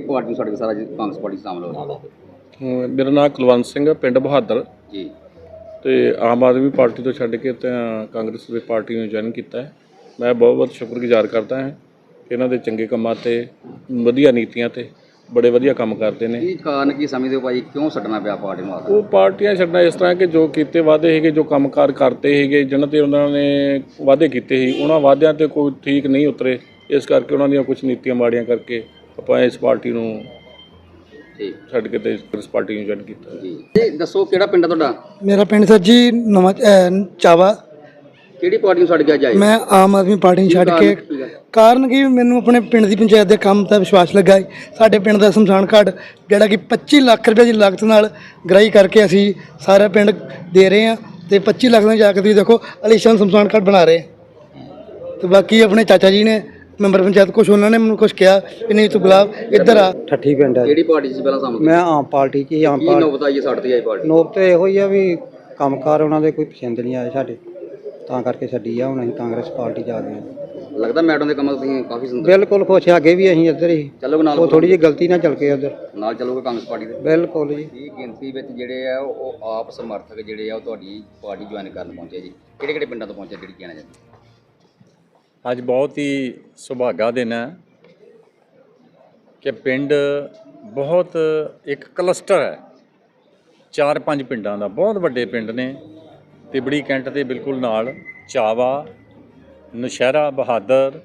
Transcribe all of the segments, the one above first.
Party ਨੂੰ ਛੱਡ ਕੇ ਸਾਰਾ ਜੀ ਕਾਂਗਰਸ ਪਾਰਟੀ ਸ਼ਾਮਲ ਹੋ ਗਏ ਅਹ ਮੇਰਾ ਨਾਮ ਕੁਲਵੰਤ ਸਿੰਘ ਹੈ ਪਿੰਡ ਬਹਾਦਰ। ਜੀ। ਤੇ ਆਮ ਆਦਮੀ ਪਾਰਟੀ ਤੋਂ ਛੱਡ ਕੇ ਤਾਂ ਕਾਂਗਰਸ ਦੀ ਪਾਰਟੀ ਨੂੰ ਜੁਆਇਨ ਕੀਤਾ ਹੈ। ਮੈਂ ਬਹੁਤ ਬਹੁਤ ਸ਼ੁਕਰਗੁਜ਼ਾਰ ਕਰਦਾ ਹਾਂ ਕਿ ਇਹਨਾਂ ਦੇ ਚੰਗੇ ਕੰਮਾਂ ਤੇ ਵਧੀਆ ਨੀਤੀਆਂ ਤੇ ਬੜੇ ਵਧੀਆ ਕੰਮ ਕਰਦੇ ਨੇ। ਕੀ ਕਾਰਨ ਕੀ ਸਮਝਦੇ ਹੋ ਭਾਈ ਕਿਉਂ ਛੱਡਣਾ ਪਿਆ ਪਾਰਟੀ ਨੂੰ ਆਖਰ ਉਹ ਪਾਰਟੀਆਂ ਛੱਡਣਾ ਇਸ ਤਰ੍ਹਾਂ ਕਿ ਜੋ ਕੀਤੇ ਵਾਅਦੇ ਹੈਗੇ ਜੋ ਕੰਮਕਾਰ ਕਰਤੇ ਹੈਗੇ ਜਿਨ੍ਹਾਂ ਤੇ ਉਹਨਾਂ ਨੇ ਵਾਅਦੇ ਕੀਤੇ ਸੀ ਉਹਨਾਂ ਵਾਅਦਿਆਂ ਤੇ ਕੋਈ ਠੀਕ ਨਹੀਂ ਉਤਰੇ। ਇਸ ਕਰਕੇ ਉਹਨਾਂ ਦੀਆਂ ਕੁਝ ਨੀਤੀਆਂ ਮਾੜੀਆਂ ਕਰਕੇ ਆਪਾਂ ਇਸ ਪਾਰਟੀ ਨੂੰ ਠੀਕ ਛੱਡ ਕੇ ਤੇ ਇਸ ਪਾਰਟੀ ਨੂੰ ਜੁਆਇਨ ਕੀਤਾ। ਜੀ। ਇਹ ਦੱਸੋ ਕਿਹੜਾ ਪਿੰਡ ਆ ਤੁਹਾਡਾ? ਮੇਰਾ ਪਿੰਡ ਸਰ ਜੀ ਨਵਾਂ ਅਹ, ਚਾਵਾ। ਕਿਹੜੀ ਪਾਰਟੀ ਨੂੰ ਛੱਡ ਕੇ ਅੱਜ ਆਏ? ਮੈਂ ਆਮ ਆਦਮੀ ਪਾਰਟੀ ਨੂੰ ਛੱਡ ਕੇ? ਕਾਰਨ ਕਿ? ਮੈਨੂੰ ਆਪਣੇ ਪਿੰਡ ਦੀ ਪੰਚਾਇਤ ਦੇ ਕੰਮ ਦਾ ਵਿਸ਼ਵਾਸ ਲੱਗਾ ਹੈ ਸਾਡੇ ਪਿੰਡ ਦਾ ਸ਼ਮਸ਼ਾਨ ਘਾਟ ਜਿਹੜਾ ਕਿ 25 ਲੱਖ ਰੁਪਏ ਦੀ ਲਾਗਤ ਨਾਲ ਗ੍ਰਾਈ ਕਰਕੇ ਅਸੀਂ ਸਾਰਾ ਪਿੰਡ ਦੇ ਰਹੇ ਹਾਂ ਤੇ 25 ਲੱਖ ਨਾਲ ਜਾ ਕੇ ਤੁਸੀਂ ਦੇਖੋ ਅਲੀਸ਼ਾਨ ਸ਼ਮਸ਼ਾਨ ਘਾਟ ਬਣਾ ਰਹੇ। ਹਾਂ। ਤੇ ਬਾਕੀ ਆਪਣੇ ਚਾਚਾ ਜੀ ਨੇ ਮੈਂਬਰ ਪੰਚਾਇਤ ਕੁਛ ਉਹਨਾਂ ਨੇ ਮੈਨੂੰ ਕੁਛ ਕਿਹਾ ਕਿ ਨਹੀਂ ਤੂੰ ਗੁਲਾਬ ਇੱਧਰ ਆ। ਠੱਠੀ ਪਿੰਡ ਹੈ ਕਿਹੜੀ ਪਾਰਟੀ 'ਚ ਪਹਿਲਾਂ ਸਾਹਮਣੇ? ਮੈਂ ਆਮ ਪਾਰਟੀ 'ਚ ਹੀ ਆਮ ਕੀ ਪਾਰਟੀ ਨੌਬਤ ਆਈ ਹੈ ਤੇ ਆਈ ਪਾਰਟੀ? ਨੋਬ ਤੇ ਇਹੋ ਹੀ ਆ ਵੀ ਕੰਮਕਾਰ ਉਹਨਾਂ ਦੇ ਕੋਈ ਪਸੰਦ ਨਹੀਂ ਆਏ ਸਾਡੇ। ਤਾਂ ਕਰਕੇ ਛੱਡੀ ਆ ਹੁਣ ਅਸੀਂ ਕਾਂਗਰਸ ਪਾਰਟੀ ਜਾ ਗਏ ਹਾਂ। ਲੱਗਦਾ ਮੈਡਮ ਦੇ ਕੰਮਾਂ ਤੋਂ ਤੁਸੀਂ ਕਾਫੀ ਸੰਤੁਸ਼ਟ ਬਿਲਕੁਲ ਖੁਸ਼ ਆ, ਅੱਗੇ ਵੀ ਅਸੀਂ ਇੱਧਰ ਹੀ। ਚੱਲੋਗੇ ਨਾਲ ਉਹ ਥੋੜੀ ਜਿਹੀ ਗਲਤੀ ਨਾਲ ਚੱਲ ਗਏ ਉੱਧਰ। ਨਾਲ ਚੱਲੋਗੇ ਕਾਂਗਰਸ ਪਾਰਟੀ ਦੇ? ਬਿਲਕੁਲ ਜੀ। ਇਹ ਗਿਣਤੀ ਵਿੱਚ ਜਿਹੜੇ ਆ ਉਹ ਉਹ ਆਪ ਸਮਰਥਕ ਜਿਹੜੇ ਆ ਉਹ ਤੁਹਾਡੀ ਪਾਰਟੀ ਜੁਆਇਨ ਕਰਨ ਪਹੁੰਚੇ ਜੀ? ਕਿਹੜੇ ਕਿਹੜੇ ਪਿੰਡਾਂ ਤੋਂ ਪਹੁੰਚੇ ਜਿਹੜੀ ਕਹਿਣਾ ਚਾਹੁੰਦੇ ਅੱਜ ਬਹੁਤ ਹੀ ਸੁਭਾਗਾ ਦਿਨ ਹੈ ਕਿ ਪਿੰਡ ਬਹੁਤ ਇੱਕ ਕਲਸਟਰ ਹੈ। ਚਾਰ ਪੰਜ ਪਿੰਡਾਂ ਦਾ ਬਹੁਤ ਵੱਡੇ ਪਿੰਡ ਨੇ। ਤਿਬੜੀ ਕੈਂਟ ਦੇ ਬਿਲਕੁਲ ਨਾਲ ਚਾਵਾ, ਨੁਸ਼ਹਿਰਾ, ਬਹਾਦਰ,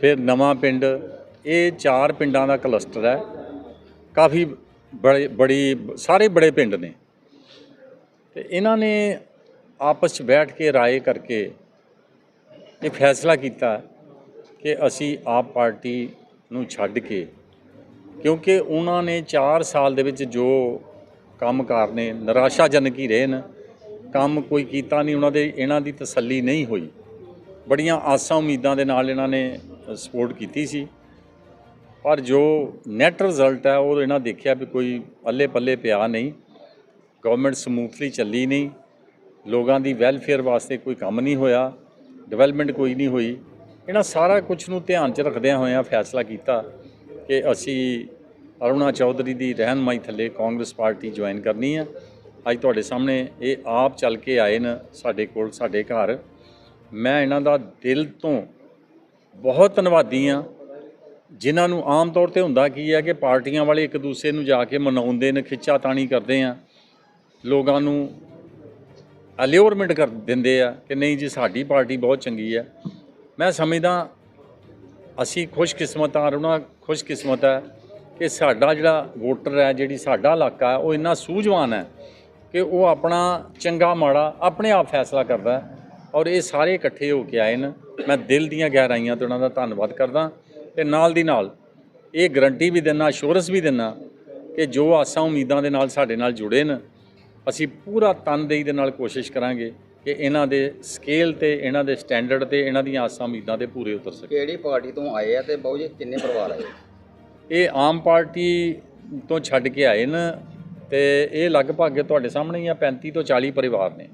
ਫਿਰ ਨਵਾਂ ਪਿੰਡ। ਇਹ ਚਾਰ ਪਿੰਡਾਂ ਦਾ ਕਲਸਟਰ ਹੈ। ਕਾਫੀ ਬੜੇ, ਬੜੀ, ਸਾਰੇ ਬੜੇ ਪਿੰਡ ਨੇ। ਤੇ ਇਹਨਾਂ ਨੇ ਆਪਸ 'ਚ ਬੈਠ ਕੇ, ਰਾਏ ਕਰਕੇ ਇਹ ਫੈਸਲਾ ਕੀਤਾ ਕਿ ਅਸੀਂ ਆਪ ਪਾਰਟੀ ਨੂੰ ਛੱਡ ਕੇ, ਕਿਉਂਕਿ ਉਹਨਾਂ ਨੇ 4 ਸਾਲ ਦੇ ਵਿੱਚ ਜੋ ਕੰਮ ਕਾਰ ਨੇ, ਨਿਰਾਸ਼ਾਜਨਕ ਹੀ ਰਹੇ ਨੇ। ਕੰਮ ਕੋਈ ਕੀਤਾ ਨਹੀਂ, ਉਹਨਾਂ ਦੇ, ਇਹਨਾਂ ਦੀ ਤਸੱਲੀ ਨਹੀਂ ਹੋਈ। ਬੜੀਆਂ ਆਸਾਂ ਉਮੀਦਾਂ ਦੇ ਨਾਲ ਇਹਨਾਂ ਨੇ ਸਪੋਰਟ ਕੀਤੀ ਸੀ। ਪਰ ਜੋ ਨੈਟ ਰਿਜ਼ਲਟ ਹੈ, ਉਹ ਇਹਨਾਂ ਦੇਖਿਆ ਵੀ ਕੋਈ ਅੱਲੇ ਪੱਲੇ ਪਿਆ ਨਹੀਂ। ਗਵਰਨਮੈਂਟ ਸਮੂਥਲੀ ਚੱਲੀ ਨਹੀਂ। ਲੋਕਾਂ ਦੀ ਵੈਲਫੇਅਰ ਵਾਸਤੇ ਕੋਈ ਕੰਮ ਨਹੀਂ ਹੋਇਆ। ਡਿਵੈਲਪਮੈਂਟ ਕੋਈ ਨਹੀਂ ਹੋਈ। ਇਹਨਾਂ ਸਾਰਾ ਕੁਝ ਨੂੰ ਧਿਆਨ 'ਚ ਰੱਖਦਿਆਂ ਹੋਇਆਂ ਫੈਸਲਾ ਕੀਤਾ ਕਿ ਅਸੀਂ ਅਰੁਣਾ ਚੌਧਰੀ ਦੀ ਰਹਿਨਮਾਈ ਥੱਲੇ ਕਾਂਗਰਸ ਪਾਰਟੀ ਜੁਆਇਨ ਕਰਨੀ ਹੈ ਅੱਜ ਤੁਹਾਡੇ ਸਾਹਮਣੇ ਇਹ ਆਪ ਚੱਲ ਕੇ ਆਏ ਨੇ ਸਾਡੇ ਕੋਲ, ਸਾਡੇ ਘਰ। ਮੈਂ ਇਹਨਾਂ ਦਾ ਦਿਲ ਤੋਂ ਬਹੁਤ ਧੰਨਵਾਦੀ ਹਾਂ। ਜਿਨ੍ਹਾਂ ਨੂੰ ਆਮ ਤੌਰ ਤੇ ਹੁੰਦਾ ਕੀ ਹੈ ਕਿ ਪਾਰਟੀਆਂ ਵਾਲੇ ਇੱਕ ਦੂਸਰੇ ਨੂੰ ਜਾ ਕੇ ਮਨਾਉਂਦੇ ਨੇ ਖਿੱਚਾ ਤਾਣੀ ਕਰਦੇ ਆ। ਲੋਕਾਂ ਨੂੰ ਅਲਿਓਰਮੈਂਟ ਕਰ ਦਿੰਦੇ ਆ ਕਿ ਨਹੀਂ ਜੀ, ਸਾਡੀ ਪਾਰਟੀ ਬਹੁਤ ਚੰਗੀ ਹੈ ਮੈਂ ਸਮਝਦਾ ਅਸੀਂ ਖੁਸ਼ਕਿਸਮਤ ਆ ਰੁਣਾ ਖੁਸ਼ਕਿਸਮਤ ਹੈ ਕਿ ਸਾਡਾ ਜਿਹੜਾ ਵੋਟਰ ਹੈ, ਜਿਹੜੀ ਸਾਡਾ ਇਲਾਕਾ ਹੈ, ਉਹ ਇੰਨਾ ਸੂਝਵਾਨ ਹੈ ਕਿ ਉਹ ਆਪਣਾ ਚੰਗਾ ਮਾੜਾ ਆਪਣੇ ਆਪ ਫੈਸਲਾ ਕਰਦਾ ਔਰ ਇਹ ਸਾਰੇ ਇਕੱਠੇ ਹੋ ਕੇ ਆਏ ਨੇ। ਮੈਂ ਦਿਲ ਦੀਆਂ ਗਹਿਰਾਈਆਂ ਤੋਂ ਉਹਨਾਂ ਦਾ ਧੰਨਵਾਦ ਕਰਦਾ ਤੇ ਨਾਲ ਦੀ ਨਾਲ ਇਹ ਗਰੰਟੀ ਵੀ ਦਿੰਦਾ ਅਸ਼ੋਰੈਂਸ ਵੀ ਦਿੰਦਾ ਕਿ ਜੋ ਆਸਾਂ ਉਮੀਦਾਂ ਦੇ ਨਾਲ ਸਾਡੇ ਨਾਲ ਜੁੜੇ ਨੇ ਅਸੀਂ ਪੂਰਾ ਤਨਦੇਹੀ ਦੇ ਨਾਲ ਕੋਸ਼ਿਸ਼ ਕਰਾਂਗੇ ਕਿ ਇਹਨਾਂ ਦੇ ਸਕੇਲ ਤੇ ਇਹਨਾਂ ਦੇ ਸਟੈਂਡਰਡ ਤੇ ਇਹਨਾਂ ਦੀਆਂ ਆਸਾਂ ਉਮੀਦਾਂ ਤੇ ਪੂਰੇ ਉਤਰ ਸਕਣ। ਕਿਹੜੀ ਪਾਰਟੀ ਤੋਂ ਆਏ ਆ ਤੇ ਬਾਊ ਜੀ ਕਿੰਨੇ ਪਰਿਵਾਰ ਆਏ? ਇਹ ਆਮ ਪਾਰਟੀ ਤੋਂ ਛੱਡ ਕੇ ਆਏ ਨੇ ਤੇ ਇਹ ਲਗਭਗ ਤੁਹਾਡੇ ਸਾਹਮਣੇ ਹੀ ਆ 35 ਤੋਂ 40 ਪਰਿਵਾਰ ਨੇ।